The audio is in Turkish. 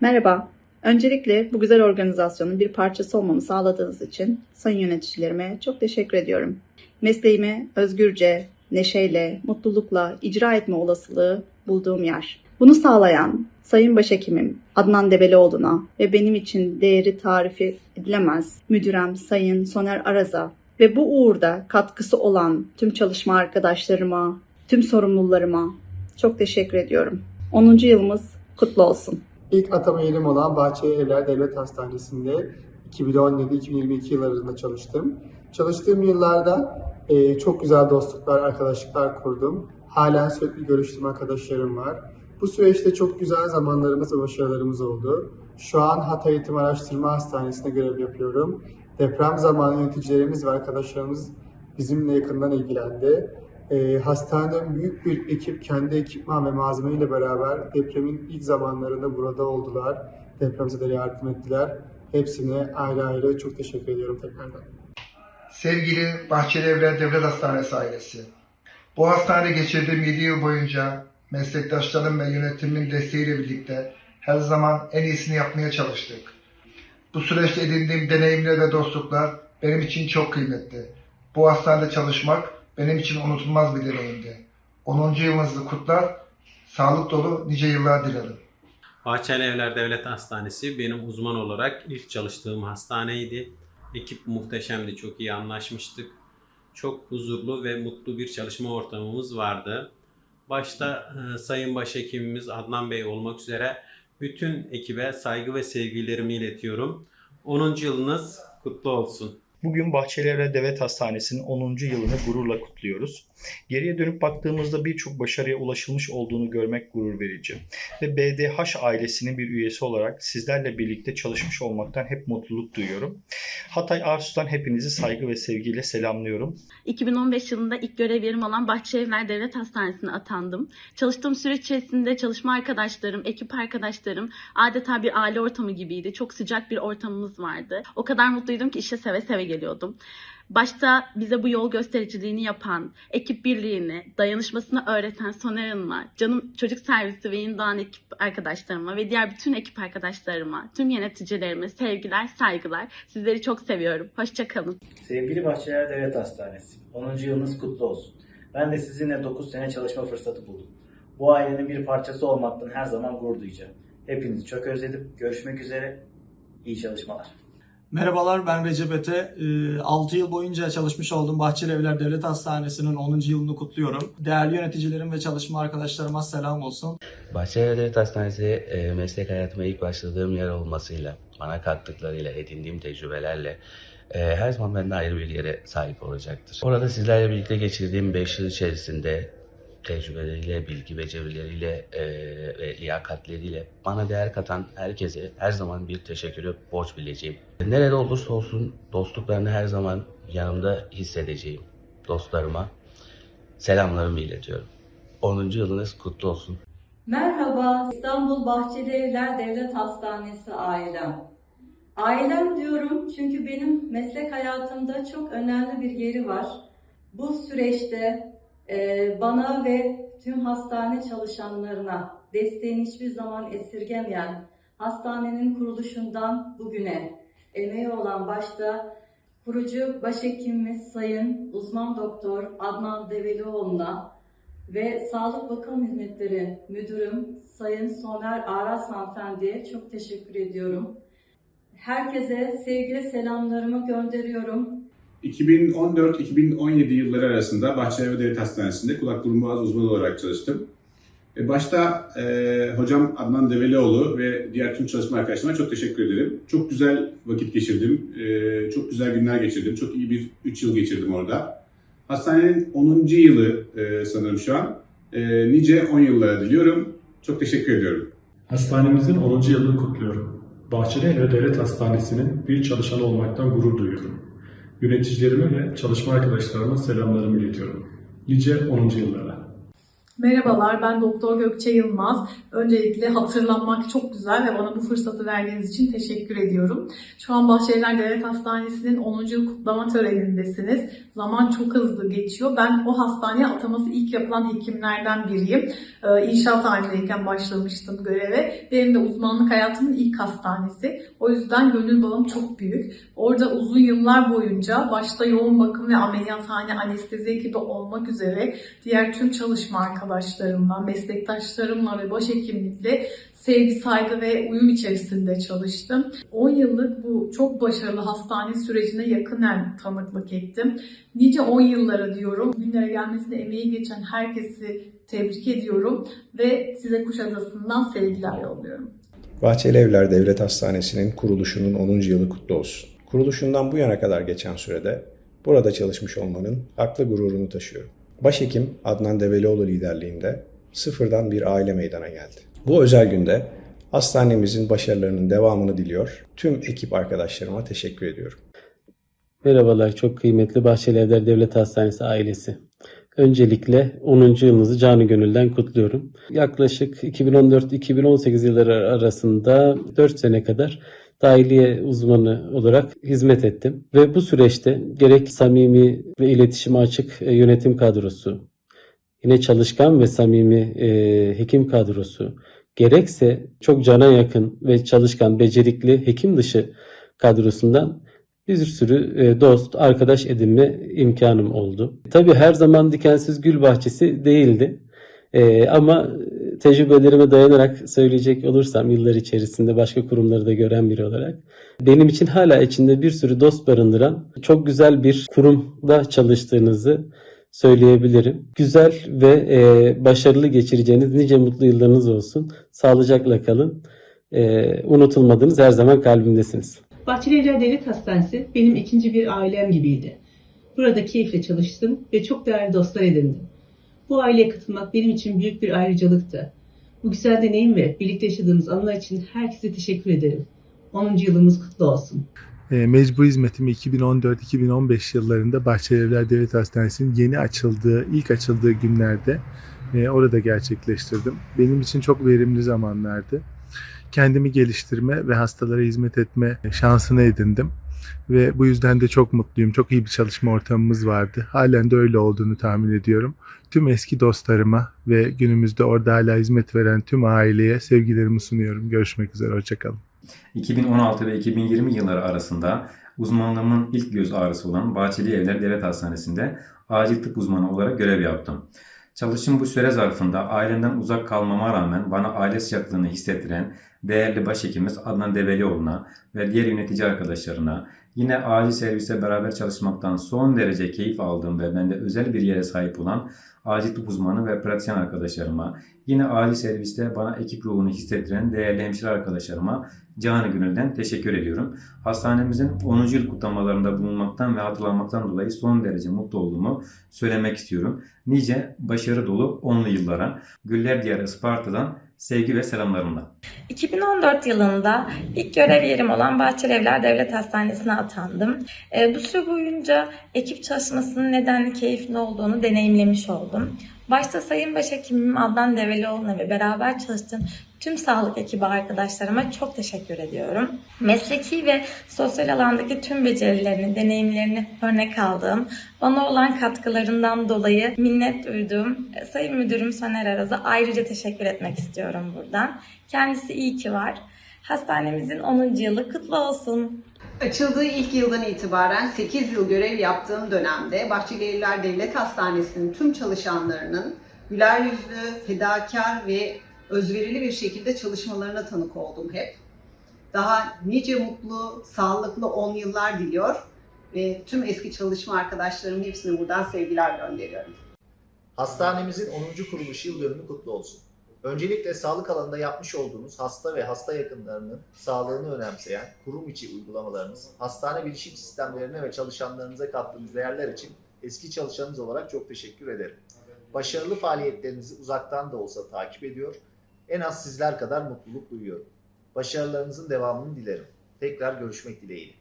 Merhaba. Öncelikle bu güzel organizasyonun bir parçası olmamı sağladığınız için sayın yöneticilerime çok teşekkür ediyorum. Mesleğimi özgürce, neşeyle, mutlulukla icra etme olasılığı bulduğum yer. Bunu sağlayan Sayın Başhekimim Adnan Debelioğlu'na ve benim için değeri tarifi edilemez müdürem Sayın Soner Araz'a ve bu uğurda katkısı olan tüm çalışma arkadaşlarıma, tüm sorumlularıma çok teşekkür ediyorum. 10. yılımız kutlu olsun. İlk atama yerim olan Bahçeli Evler Devlet Hastanesi'nde 2017-2022 yıllarında çalıştım. Çalıştığım yıllarda e, çok güzel dostluklar, arkadaşlıklar kurdum. Halen sürekli görüştüğüm arkadaşlarım var. Bu süreçte çok güzel zamanlarımız ve başarılarımız oldu. Şu an Hatay Eğitim Araştırma Hastanesi'nde görev yapıyorum. Deprem zamanı yöneticilerimiz ve arkadaşlarımız bizimle yakından ilgilendi. E, hastaneden büyük bir ekip kendi ekipman ve malzemeyle beraber depremin ilk zamanlarında burada oldular. Depremize de yardım ettiler. Hepsine ayrı ayrı çok teşekkür ediyorum tekrardan. Sevgili Bahçeli Evler Devlet Hastanesi ailesi. Bu hastanede geçirdiğim 7 yıl boyunca meslektaşlarım ve yönetimimin desteğiyle birlikte her zaman en iyisini yapmaya çalıştık. Bu süreçte edindiğim deneyimler ve dostluklar benim için çok kıymetli. Bu hastanede çalışmak benim için unutulmaz bir deneyimdi. 10. yılınızı kutlar, sağlık dolu nice yıllar dilerim. Bahçeli Evler Devlet Hastanesi benim uzman olarak ilk çalıştığım hastaneydi. Ekip muhteşemdi, çok iyi anlaşmıştık. Çok huzurlu ve mutlu bir çalışma ortamımız vardı. Başta e, Sayın Başhekimimiz Adnan Bey olmak üzere bütün ekibe saygı ve sevgilerimi iletiyorum. 10. yılınız kutlu olsun. Bugün Bahçelievler Devlet Hastanesi'nin 10. yılını gururla kutluyoruz. Geriye dönüp baktığımızda birçok başarıya ulaşılmış olduğunu görmek gurur verici. Ve BDH ailesinin bir üyesi olarak sizlerle birlikte çalışmış olmaktan hep mutluluk duyuyorum. Hatay Arsus'tan hepinizi saygı ve sevgiyle selamlıyorum. 2015 yılında ilk görev yerim olan Bahçelievler Devlet Hastanesi'ne atandım. Çalıştığım süreç içerisinde çalışma arkadaşlarım, ekip arkadaşlarım adeta bir aile ortamı gibiydi. Çok sıcak bir ortamımız vardı. O kadar mutluydum ki işe seve seve geliyordum. Başta bize bu yol göstericiliğini yapan, ekip birliğini, dayanışmasını öğreten Soner Hanım'a, canım çocuk servisi ve yeni doğan ekip arkadaşlarıma ve diğer bütün ekip arkadaşlarıma, tüm yöneticilerime sevgiler, saygılar. Sizleri çok seviyorum. Hoşçakalın. Sevgili Bahçeler Devlet Hastanesi, 10. yılınız kutlu olsun. Ben de sizinle 9 sene çalışma fırsatı buldum. Bu ailenin bir parçası olmaktan her zaman gurur duyacağım. Hepinizi çok özledim. Görüşmek üzere. İyi çalışmalar. Merhabalar ben Recep Ete. 6 yıl boyunca çalışmış olduğum Bahçeli Evler Devlet Hastanesi'nin 10. yılını kutluyorum. Değerli yöneticilerim ve çalışma arkadaşlarıma selam olsun. Bahçeli Devlet Hastanesi e, meslek hayatıma ilk başladığım yer olmasıyla, bana kattıklarıyla, edindiğim tecrübelerle e, her zaman bende ayrı bir yere sahip olacaktır. Orada sizlerle birlikte geçirdiğim 5 yıl içerisinde tecrübeleriyle, bilgi becerileriyle e, ve liyakatleriyle bana değer katan herkese her zaman bir teşekkürü borç bileceğim. Nerede olursa olsun dostluklarını her zaman yanımda hissedeceğim. Dostlarıma selamlarımı iletiyorum. 10. yılınız kutlu olsun. Merhaba İstanbul Bahçeli Evler Devlet Hastanesi ailem. Ailem diyorum çünkü benim meslek hayatımda çok önemli bir yeri var. Bu süreçte bana ve tüm hastane çalışanlarına desteğini hiçbir zaman esirgemeyen hastanenin kuruluşundan bugüne emeği olan başta kurucu başhekimimiz Sayın Uzman Doktor Adnan Develioğlu'na ve Sağlık Bakan Hizmetleri Müdürüm Sayın Soner Aras Hanımefendi'ye çok teşekkür ediyorum. Herkese sevgili selamlarımı gönderiyorum. 2014-2017 yılları arasında Bahçeli Devlet Hastanesi'nde kulak burun boğaz uzmanı olarak çalıştım. E, Başta e, hocam Adnan Develioğlu ve diğer tüm çalışma arkadaşlarıma çok teşekkür ederim. Çok güzel vakit geçirdim, e, çok güzel günler geçirdim, çok iyi bir 3 yıl geçirdim orada. Hastanenin 10. yılı e, sanırım şu an. E, nice 10 yıllara diliyorum. Çok teşekkür ediyorum. Hastanemizin 10. yılını kutluyorum. Bahçeli Devlet Hastanesi'nin bir çalışanı olmaktan gurur duyuyorum. Yöneticilerime ve çalışma arkadaşlarıma selamlarımı iletiyorum. Nice 10. yıllara. Merhabalar, ben Doktor Gökçe Yılmaz. Öncelikle hatırlanmak çok güzel ve bana bu fırsatı verdiğiniz için teşekkür ediyorum. Şu an Bahçelievler Devlet Hastanesi'nin 10. yıl kutlama törenindesiniz. Zaman çok hızlı geçiyor. Ben o hastaneye ataması ilk yapılan hekimlerden biriyim. Ee, İnşaat halindeyken başlamıştım göreve. Benim de uzmanlık hayatımın ilk hastanesi. O yüzden gönül bağım çok büyük. Orada uzun yıllar boyunca başta yoğun bakım ve ameliyathane anestezi ekibi olmak üzere diğer tüm çalışma arkadaşlarımla, meslektaşlarımla ve başhekimlikle sevgi, saygı ve uyum içerisinde çalıştım. 10 yıllık bu çok başarılı hastane sürecine yakından tanıklık ettim. Nice 10 yıllara diyorum. Günlere gelmesine emeği geçen herkesi tebrik ediyorum ve size Kuşadası'ndan sevgiler yolluyorum. Bahçeli Evler Devlet Hastanesi'nin kuruluşunun 10. yılı kutlu olsun. Kuruluşundan bu yana kadar geçen sürede burada çalışmış olmanın haklı gururunu taşıyorum. Başhekim Adnan Develioğlu liderliğinde sıfırdan bir aile meydana geldi. Bu özel günde hastanemizin başarılarının devamını diliyor. Tüm ekip arkadaşlarıma teşekkür ediyorum. Merhabalar, çok kıymetli Bahçelievler Devlet Hastanesi ailesi. Öncelikle 10. yılınızı canı gönülden kutluyorum. Yaklaşık 2014-2018 yılları arasında 4 sene kadar dahiliye uzmanı olarak hizmet ettim. Ve bu süreçte gerek samimi ve iletişime açık e, yönetim kadrosu, yine çalışkan ve samimi e, hekim kadrosu, gerekse çok cana yakın ve çalışkan, becerikli hekim dışı kadrosundan bir sürü e, dost, arkadaş edinme imkanım oldu. Tabii her zaman dikensiz gül bahçesi değildi. E, ama tecrübelerime dayanarak söyleyecek olursam yıllar içerisinde başka kurumları da gören biri olarak benim için hala içinde bir sürü dost barındıran çok güzel bir kurumda çalıştığınızı söyleyebilirim. Güzel ve e, başarılı geçireceğiniz nice mutlu yıllarınız olsun. Sağlıcakla kalın. E, unutulmadınız her zaman kalbimdesiniz. Bahçelievler Devlet Hastanesi benim ikinci bir ailem gibiydi. Burada keyifle çalıştım ve çok değerli dostlar edindim. Bu aileye katılmak benim için büyük bir ayrıcalıktı. Bu güzel deneyim ve birlikte yaşadığımız anılar için herkese teşekkür ederim. 10. yılımız kutlu olsun. E, Mecbur hizmetimi 2014-2015 yıllarında Bahçelievler Devlet Hastanesi'nin yeni açıldığı, ilk açıldığı günlerde e, orada gerçekleştirdim. Benim için çok verimli zamanlardı. Kendimi geliştirme ve hastalara hizmet etme şansını edindim. Ve bu yüzden de çok mutluyum. Çok iyi bir çalışma ortamımız vardı. Halen de öyle olduğunu tahmin ediyorum. Tüm eski dostlarıma ve günümüzde orada hala hizmet veren tüm aileye sevgilerimi sunuyorum. Görüşmek üzere, hoşçakalın. 2016 ve 2020 yılları arasında uzmanlığımın ilk göz ağrısı olan Bahçeli Evler Devlet Hastanesi'nde acil tıp uzmanı olarak görev yaptım. Çalıştığım bu süre zarfında ailemden uzak kalmama rağmen bana aile sıcaklığını hissettiren değerli başhekimimiz Adnan Develioğlu'na ve diğer yönetici arkadaşlarına yine acil serviste beraber çalışmaktan son derece keyif aldığım ve bende özel bir yere sahip olan acil tıp uzmanı ve pratisyen arkadaşlarıma, yine acil serviste bana ekip ruhunu hissettiren değerli hemşire arkadaşlarıma canı gönülden teşekkür ediyorum. Hastanemizin 10. yıl kutlamalarında bulunmaktan ve hatırlanmaktan dolayı son derece mutlu olduğumu söylemek istiyorum. Nice başarı dolu 10'lu yıllara Güller Diyarı Isparta'dan sevgi ve selamlarımla. 2014 yılında ilk görev yerim olan Bahçelievler Devlet Hastanesi'ne atandım. E, bu süre boyunca ekip çalışmasının nedenli keyifli olduğunu deneyimlemiş oldum. Başta Sayın Başhekimim Adnan Develioğlu'na ve beraber çalıştığım tüm sağlık ekibi arkadaşlarıma çok teşekkür ediyorum. Mesleki ve sosyal alandaki tüm becerilerini, deneyimlerini örnek aldığım, bana olan katkılarından dolayı minnet duyduğum Sayın Müdürüm Soner Araz'a ayrıca teşekkür etmek istiyorum buradan. Kendisi iyi ki var. Hastanemizin 10. yılı kutlu olsun. Açıldığı ilk yıldan itibaren 8 yıl görev yaptığım dönemde Bahçelievler Devlet Hastanesi'nin tüm çalışanlarının güler yüzlü, fedakar ve özverili bir şekilde çalışmalarına tanık oldum hep. Daha nice mutlu, sağlıklı 10 yıllar diliyor ve tüm eski çalışma arkadaşlarımın hepsine buradan sevgiler gönderiyorum. Hastanemizin 10. kuruluş yıl dönümü kutlu olsun. Öncelikle sağlık alanında yapmış olduğunuz hasta ve hasta yakınlarının sağlığını önemseyen kurum içi uygulamalarınız, hastane bilişim sistemlerine ve çalışanlarınıza kattığınız değerler için eski çalışanınız olarak çok teşekkür ederim. Başarılı faaliyetlerinizi uzaktan da olsa takip ediyor, en az sizler kadar mutluluk duyuyorum. Başarılarınızın devamını dilerim. Tekrar görüşmek dileğiyle.